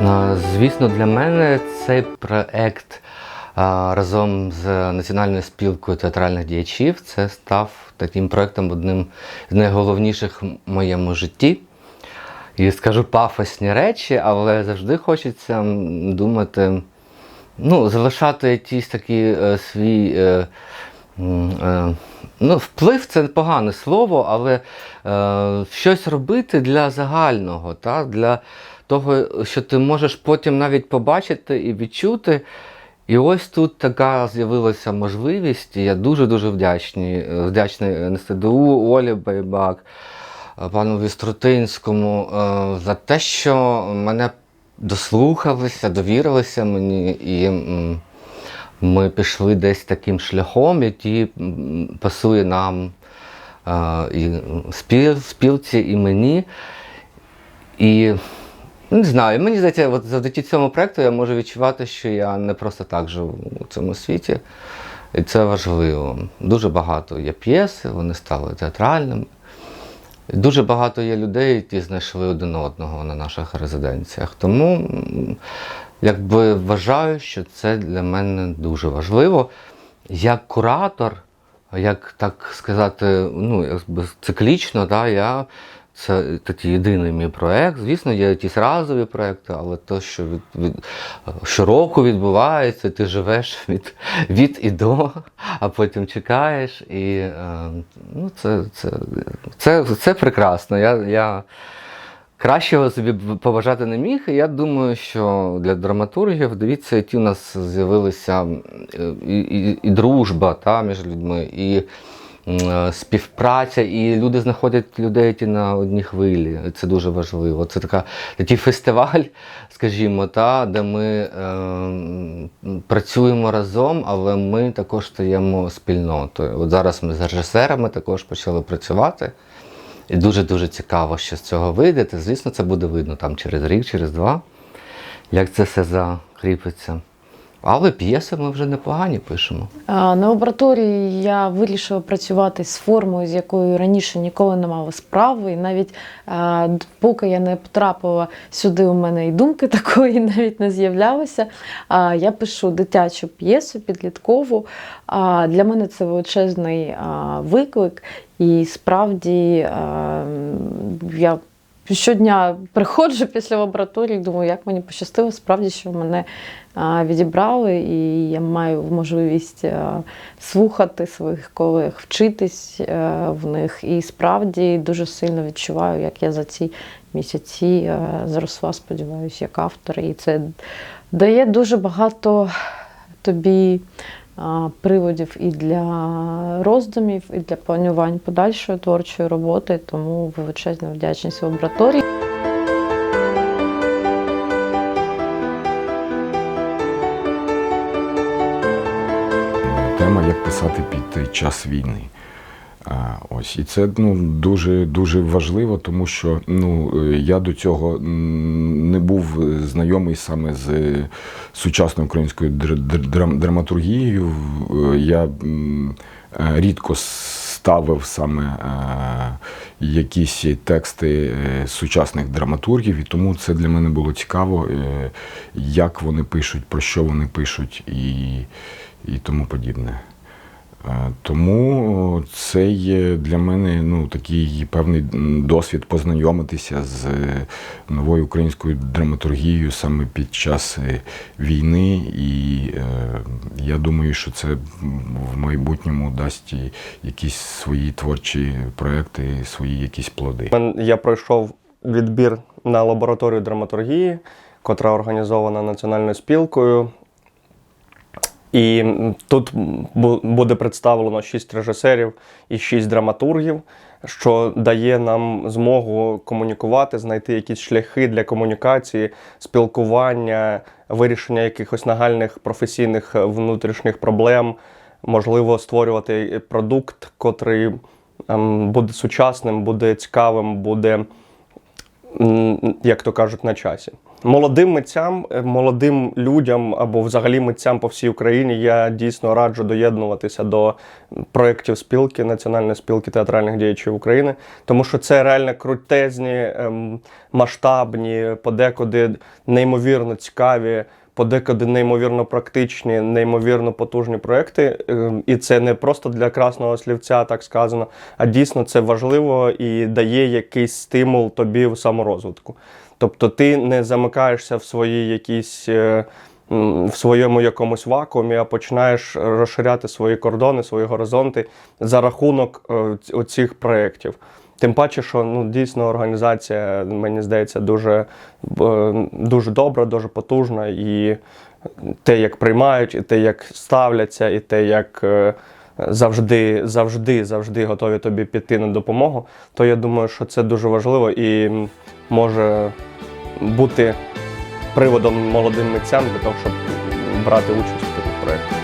Звісно, для мене цей проект разом з Національною спілкою театральних діячів це став таким проектом одним з найголовніших в моєму житті. І скажу пафосні речі, але завжди хочеться думати, ну, залишати якийсь такий е, свій. Е, е, ну, вплив це погане слово, але е, щось робити для загального, та, для того, що ти можеш потім навіть побачити і відчути. І ось тут така з'явилася можливість, і я дуже-дуже вдячний, вдячний НСТДУ, Олі Байбак, пану Віструтинському е, за те, що мене дослухалися, довірилися мені, і ми пішли десь таким шляхом, який пасує нам е, і спіл, спілці, і мені. І не знаю, мені здається, от завдяки цьому проекту я можу відчувати, що я не просто так живу у цьому світі. І це важливо. Дуже багато є п'єси, вони стали театральними. Дуже багато є людей, які знайшли один одного на наших резиденціях. Тому якби вважаю, що це для мене дуже важливо. Як куратор, як так сказати, ну, якби циклічно, да, я це такий єдиний мій проєкт. Звісно, є якісь разові проєкти, але те, що від, від, щороку відбувається, ти живеш від, від і до, а потім чекаєш. І е, ну, це, це, це, це прекрасно. Я, я кращого собі побажати не міг. І я думаю, що для драматургів, дивіться, які у нас з'явилися і, і, і дружба та, між людьми, і е, співпраця, і люди знаходять людей, на одній хвилі. Це дуже важливо. Це така, такий фестиваль, скажімо, та, де ми е, працюємо разом, але ми також стаємо спільнотою. От зараз ми з режисерами також почали працювати. І дуже-дуже цікаво, що з цього вийде. Звісно, це буде видно там через рік, через два, як це все закріпиться. Але п'єси ми вже непогані пишемо. На лабораторії я вирішила працювати з формою, з якою раніше ніколи не мала справи. І навіть поки я не потрапила сюди, у мене і думки такої навіть не з'являлося. Я пишу дитячу п'єсу підліткову. Для мене це величезний виклик. І справді я щодня приходжу після лабораторії, думаю, як мені пощастило, справді, що мене відібрали, і я маю можливість слухати своїх колег, вчитись е, в них. І справді дуже сильно відчуваю, як я за ці місяці е, зросла, сподіваюся, як автор. І це дає дуже багато тобі приводів і для роздумів, і для планувань подальшої творчої роботи. Тому величезна вдячність лабораторії. тема, як писати під час війни. А, Ось і це ну дуже дуже важливо, тому що ну е, я до цього не був знайомий саме з сучасною українською др- др- драм- драматургією. Е, Я е, рідко ставив саме е, якісь тексти е, сучасних драматургів, і тому це для мене було цікаво, е, як вони пишуть, про що вони пишуть і, і тому подібне. Тому це є для мене ну, такий певний досвід познайомитися з е, новою українською драматургією саме під час е, війни. І е, я думаю, що це в майбутньому дасть якісь свої творчі проекти, свої якісь плоди. Я пройшов відбір на лабораторію драматургії, котра організована національною спілкою. І тут буде представлено шість режисерів і шість драматургів, що дає нам змогу комунікувати, знайти якісь шляхи для комунікації, спілкування, вирішення якихось нагальних професійних е, внутрішніх проблем, можливо, створювати продукт, котрий ем, буде сучасним, буде цікавим, буде, як то кажуть, на часі. Молодим митцям, е, молодим людям або взагалі митцям по всій Україні я дійсно раджу доєднуватися до проєктів спілки, Національної спілки театральних діячів України, тому що це реально крутезні, ем, масштабні, подекуди неймовірно цікаві. Подекуди неймовірно практичні, неймовірно потужні проекти. Ем, І це не просто для красного слівця, так сказано, а дійсно це важливо і дає якийсь стимул тобі в саморозвитку. Тобто ти не замикаєшся в своїй якійсь. е, В своєму якомусь вакуумі, а починаєш розширяти свої кордони, свої горизонти за рахунок е, оцих проєктів. Тим паче, що ну, дійсно організація, мені здається, дуже, е, дуже добра, дуже потужна. І те, як приймають, і те, як ставляться, і те, як е, завжди, завжди, завжди готові тобі піти на допомогу, то я думаю, що це дуже важливо і може бути приводом молодим митцям для того, щоб брати участь в таких проєктах.